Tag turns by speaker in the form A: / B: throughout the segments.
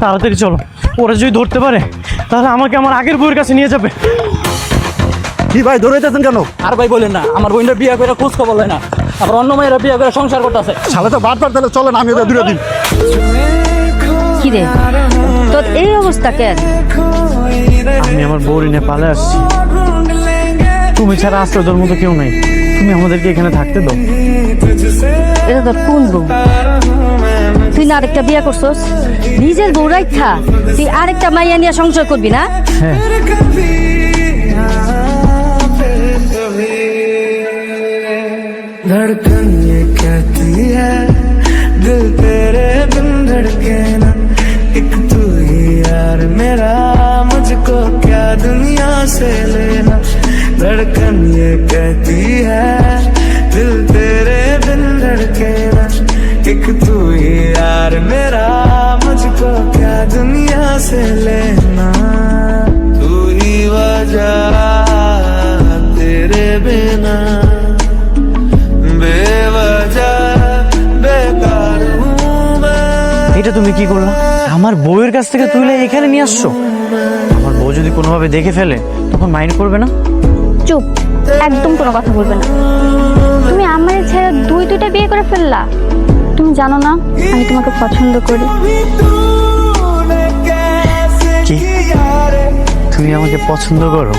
A: তাড়াতাড়ি চলো। ওরা যদি ধরতে পারে তাহলে আমাকে আমার আগের বউয়ের কাছে নিয়ে যাবে।
B: কি ভাই দৌড়াইতেছেন কেন?
C: আর ভাই বলেন না আমার বোনটা বিয়ে করে খোঁজ খবর না। আবার অন্য মেয়েরা বিয়ে করে সংসার করতেছে।
B: তাহলে তো বাদ বাদ তাহলে চলেন আমি ওদের দূরে দিন
D: কি রে তোর এই অবস্থা কেন
A: আমি আমার বউর নিয়ে পালে আসছি তুমি ছাড়া আশ্রয় তোর মতো কেউ নেই তুমি আমাদেরকে এখানে থাকতে দাও
D: এটা তোর কোন বউ তুই না আরেকটা বিয়ে করছস নিজের বউ রাইখা তুই আরেকটা মাইয়া নিয়ে সংসার করবি না
A: হ্যাঁ
E: धड़कन ये कहती है दिल तेरे बिन धड़के ना। एक तू ही यार मेरा, मुझको क्या दुनिया से लेना? धड़कन ये कहती है, दिल तेरे बिन धड़के ना। एक तू ही यार मेरा, मुझको क्या दुनिया से लेना? तू ही वजह तेरे बिना।
A: এটা তুমি কি করলা? আমার বউয়ের কাছ থেকে তুলে এখানে নিয়ে আসছো? আমার বউ যদি কোনোভাবে দেখে ফেলে তখন মাইন্ড করবে না?
F: চুপ একদম কোনো কথা বলবে না। তুমি আমার ছেড়ে দুই দুইটা বিয়ে করে ফেললা। তুমি জানো না আমি তোমাকে পছন্দ করি।
A: কি? তুমি আমাকে পছন্দ করো?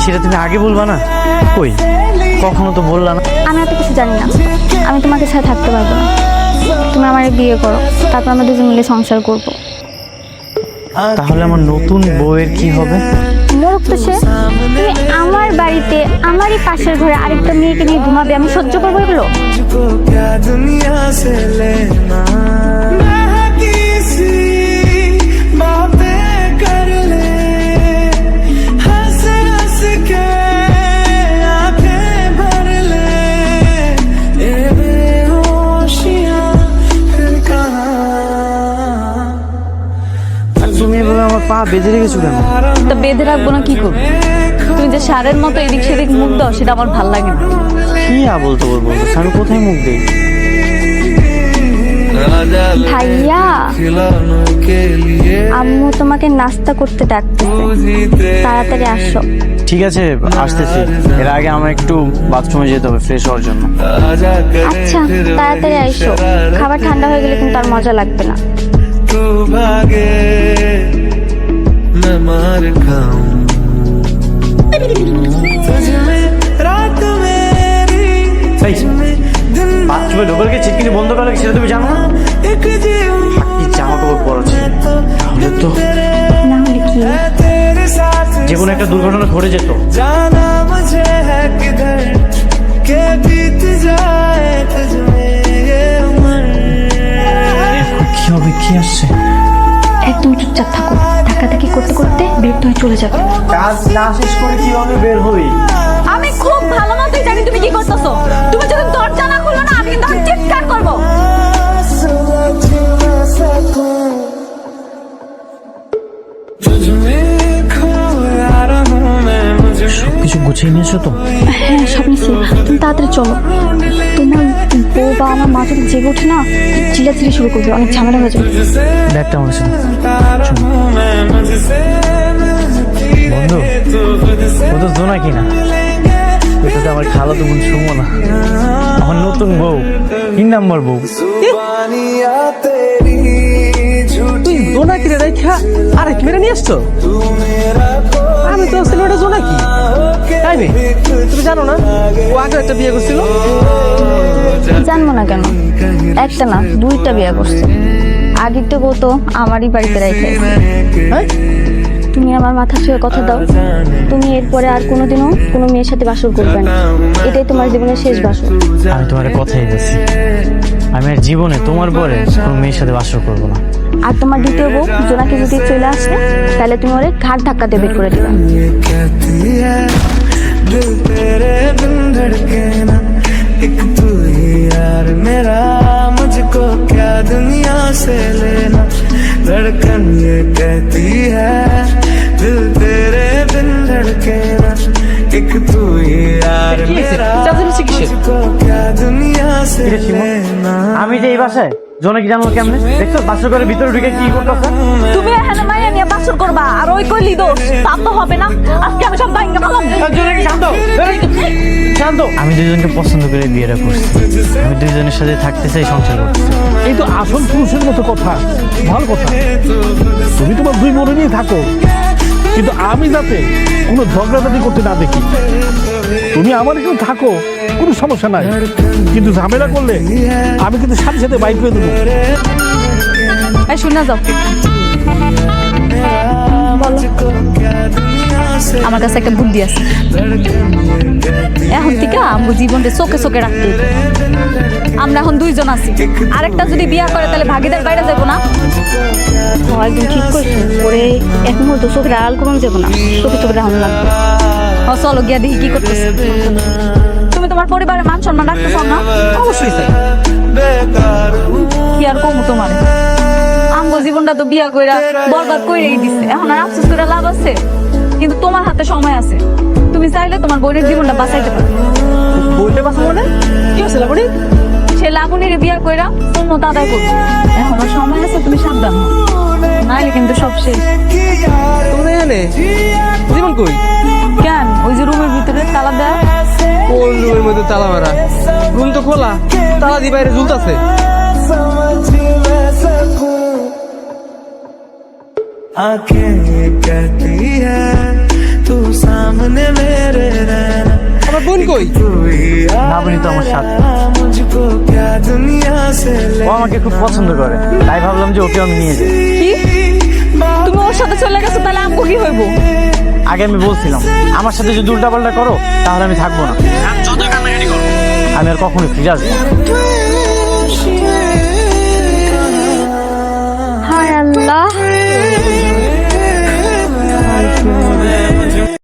A: সেটা তুমি আগে বলবা না? কই? কখনো তো বললা না।
F: আমি এত কিছু জানি না। আমি তোমাকে ছেড়ে থাকতে পারব না। তুমি আমার বিয়ে করো তারপর আমরা দুজন মিলে সংসার করব।
A: তাহলে আমার নতুন বউয়ের কি হবে?
F: মোরক তো সে তুমি আমার বাড়িতে আমারই পাশের ঘরে আরেকটা মেয়েকে নিয়ে ঘুমাবে আমি সহ্য করব এগুলো?
A: পা বেঁধে রেখেছো কেন?
D: তা বেঁধে রাখব না কি করব? তুমি যে সারের মতো এদিক সেদিক মুখ দাও সেটা আমার ভালো লাগে না।
A: কি আর তো বলব আমি কোথায় মুখ দেই
F: ভাইয়া আম্মু তোমাকে নাস্তা করতে ডাকতেছে। তাড়াতাড়ি আসো।
A: ঠিক আছে আসতেছি। এর আগে আমার একটু বাথরুমে যেতে হবে ফ্রেশ হওয়ার জন্য।
F: আচ্ছা তাড়াতাড়ি আইসো। খাবার ঠান্ডা হয়ে গেলে কিন্তু আর মজা লাগবে না।
E: तू भागे मैं मार खाऊं तुझमें रात मेरी
A: এই,
E: तुझमें दिन
A: বাথরুমে ঢোকার কি চিটকিনি বন্ধ করা সেটা তুমি জানো না
E: एक जीऊं
A: কি জামা কাপড় পরাচ্ছি তাহলে তো
F: না হলে কি
E: मैं तेरे साथ
A: যে কোনো একটা দুর্ঘটনা ঘটে যেত
E: जाना मुझे है किधर के बीत जाए
F: তুই চলে যাবি।
A: কাজ না শেষ করে কীভাবে বের হই।
D: আমি খুব ভালো মতোই জানি তুমি কি করতেছো। তুমি যদি দরজা না খুলো না আমি কিন্তু চিৎকার করব।
A: সবকিছু গুছিয়ে নিয়েছো তো?
F: হ্যাঁ সব নিয়েছি। তুমি তাড়াতাড়ি চলো। তোমার বউ বা আমার মা যদি জেগে ওঠে না চিলাচিলি শুরু করবে অনেক ঝামেলা হয়ে যাবে।
A: ব্যাগটা আমার ও তো জোনা কিনা? এটা তো আমার খালা তো বোন সুমো না। আমার নতুন বউ। তিন নম্বর বউ?
C: তুই জোনাকি কিনে রেখা আরে কি মেরে নিয়ে আসছো? আমি তো আসলে ওটা জোনাকি তাই নে তুমি জানো না? ও আগে একটা বিয়ে করছিল।
F: জানব না কেন? একটা না দুইটা বিয়ে করছে। আগের তো আমারই বাড়িতে রাখে
C: হ্যাঁ?
F: তুমি আমার মাথা ছুঁয়ে কথা দাও তুমি এরপরে আর কোনোদিনও কোনো মেয়ের সাথে বাসর করবে না এটাই তোমার জীবনের শেষ বাসর
A: আমি তোমার কথাই বলছি আমি আর জীবনে তোমার পরে কোনো মেয়ের সাথে বাসর করবো না
F: আর তোমার দ্বিতীয় বউ জোনাকে যদি চলে আসে তাহলে তুমি ওরে ঘাট ধাক্কা দিয়ে বের করে দিবা
E: ये कहती है दिल तेरे बिन धड़के ना एक तू ही यार मेरा मुझको क्या दुनिया से लेना धड़कन ये कहती है दिल तेरे बिन धड़के ना एक तू ही यार मेरा मुझको क्या दुनिया से
A: কিরে শিমু?
E: लेना
A: আমি যে এই বাসায় জনে কি জানলো কেমনে দেখছো বাসর করে ভিতরে ঢুকে কি করতেছে
G: তুমি এখানে মাইয়া নিয়ে বাসর করবা আর ওই কইলি দোষ তা তো হবে না আজকে আমি সব বাইঙ্গা পালাম
A: শান্ত আমি দুজনকে পছন্দ করে বিয়েটা করছি আমি দুজনের সাথে থাকতে চাই সংসার করতে চাই।
B: এই তো আসল পুরুষের মতো কথা ভালো কথা তুমি তোমার দুই বোনে নিয়ে থাকো কিন্তু আমি যাতে কোনো ঝগড়াঝাটি করতে না দেখি তুমি আমার এখানে থাকো কোনো সমস্যা নাই। কিন্তু ঝামেলা করলে আমি কিন্তু সাথে সাথে বাইক করে দেবো।
G: শোনা শুনে যাও। আমার কাছে একটা বুদ্ধি আছে। এখন থেকে আমি জীবনটা চোখে চোখে রাখতে আমরা এখন দুইজন আছি। আরেকটা যদি বিয়া করে তাহলে ভাগিদার বাইরে যাব না?
D: একদম ঠিক পরে এক মুহূর্ত যাব না। চোখে চোখে
G: চলো গিয়া দেখি কি তুমি তোমার পরিবারের মান সম্মান রাখতে না?
C: অবশ্যই
G: কি আর কমু তোমার? আমগো জীবনটা তো বিয়া কইরা বরবাদ কইরাই দিছে। এখন আর আফসোস করে লাভ আছে? কিন্তু তোমার হাতে সময় আছে। তুমি চাইলে তোমার বোনের জীবনটা বাঁচাইতে পারো।
C: বলতে বাঁচাবো না মানে? কি হচ্ছে লাবণী?
G: সে লাবণীর বিয়া কইরা শূন্য দাদাই করবে এখন সময় আছে তুমি সাবধান হও। নাইলে কিন্তু সব শেষ।
C: তোমরা এনে জীবন কই?
G: কেন? ওই যে রুমের ভিতরে তালা দেয়া।
C: কোন রুমের মধ্যে তালা মারা? রুম তো খোলা। তালা দিয়ে বাইরে ঝুলতাছে।
E: आंखें ये कहती है तू सामने मेरे रहना
C: আমার বোন কই
E: तू ही यार
A: লাবণী তো আমার সাথে
E: मेरा, मुझको क्या दुनिया से ले
A: ও আমাকে খুব পছন্দ করে তাই ভাবলাম যে ওকে আমি নিয়ে যাই
G: কি তুমি ওর সাথে চলে গেছো তাহলে আমগো কি হইব
A: আগে আমি বলছিলাম আমার সাথে যদি উল্টাপাল্টা করো তাহলে আমি থাকবো না আমি আর কখনোই ফিরে আসবো না।